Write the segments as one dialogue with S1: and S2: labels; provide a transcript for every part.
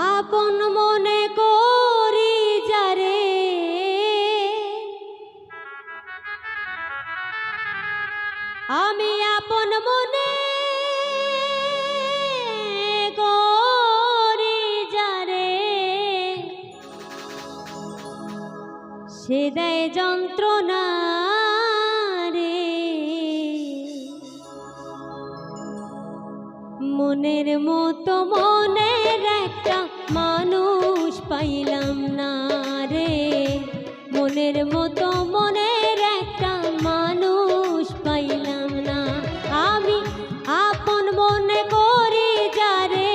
S1: আপন মনে করি যারে। আমি আপন মনে করি যারে। সে দেয় যন্ত্রণা মতো মনের একটা মানুষ পাইলাম না রে। মনের মতো মনের একটা মানুষ পাইলাম না। আমি আপন মনে করি যারে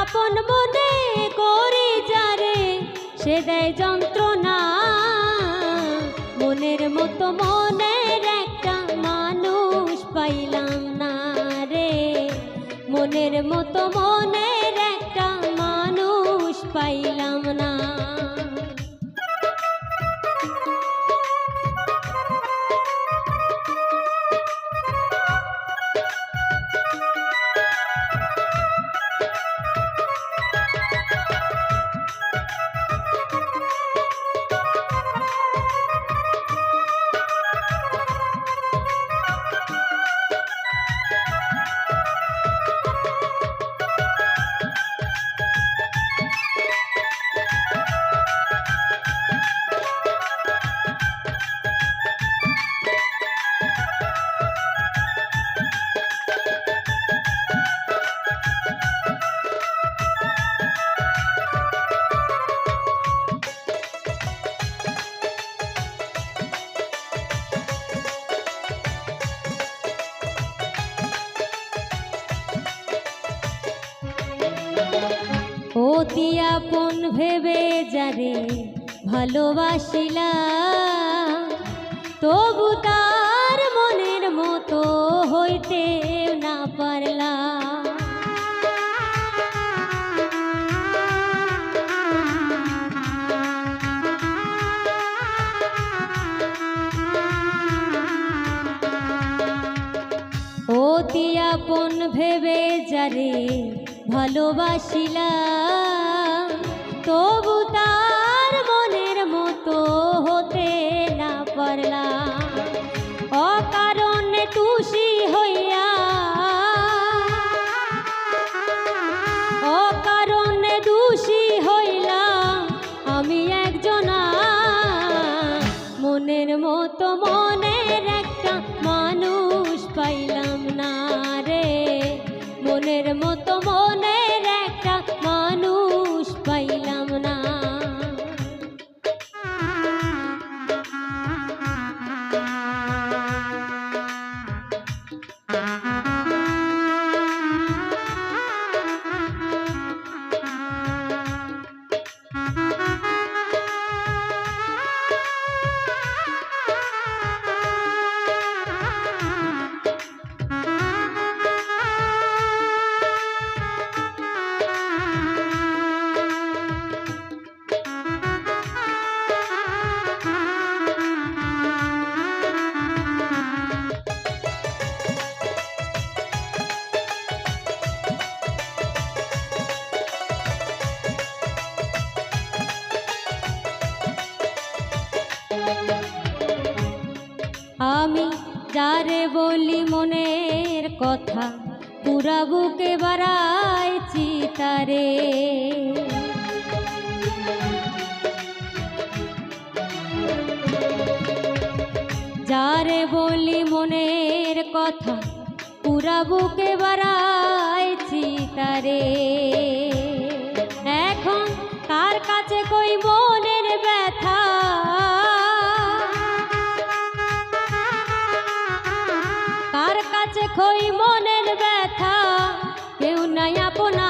S1: আপন মনে করি যারে সে দেয় যন্ত্রণা। মনের মতো মনের অতি আপন ভেবে যারে ভালোবাসিলা তবু তার মনের মতো হইতে না পারলা অতি আপন ভেবে যারে ভালোবাসিলা তবু তার মনের মতো হতে না পারলা আমি যারে বলি মনের কথা, পুরা বুকে বাড়াইছি তারে। যারে বলি মনের কথা, পুরা বুকে বাড়াইছি তারে। মনের ব্যথা, কেউ নাই আপনা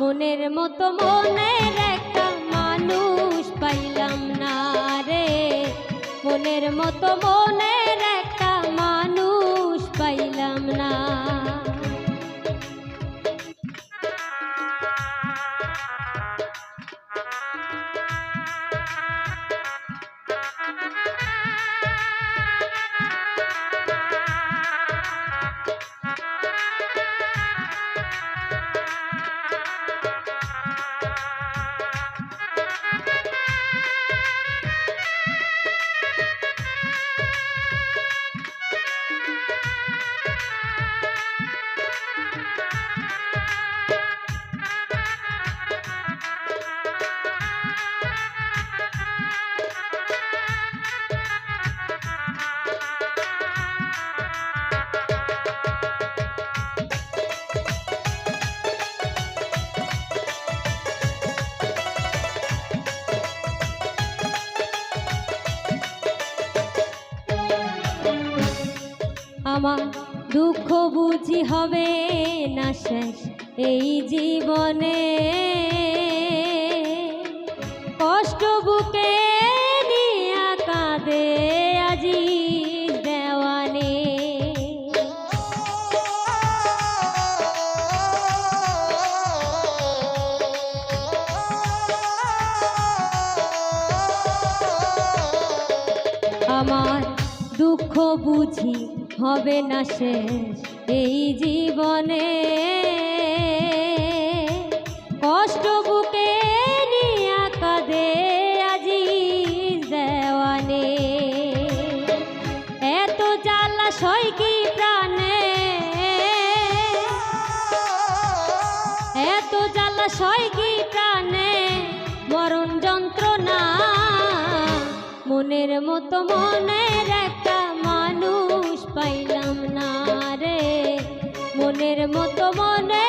S1: মনের মতো মনের একটা মানুষ পাইলাম না রে। মনের মতো মনের আমার দুঃখ বুঝি হবে না শেষ এই জীবনে। কষ্ট বুকে কাঁদে আজি দেওয়ানে। আমার দুঃখ বুঝি হবে না শেষ এই জীবনে। কষ্ট বুকে নিয়ে কাঁদে আজি দেওয়ানে। এত জ্বালা সই কি প্রাণে? এত জ্বালা সই কি প্রাণে? মরণ যন্ত্রণা মনের মতো মনে মানুষ পাইলাম না রে। মনের মতো মনের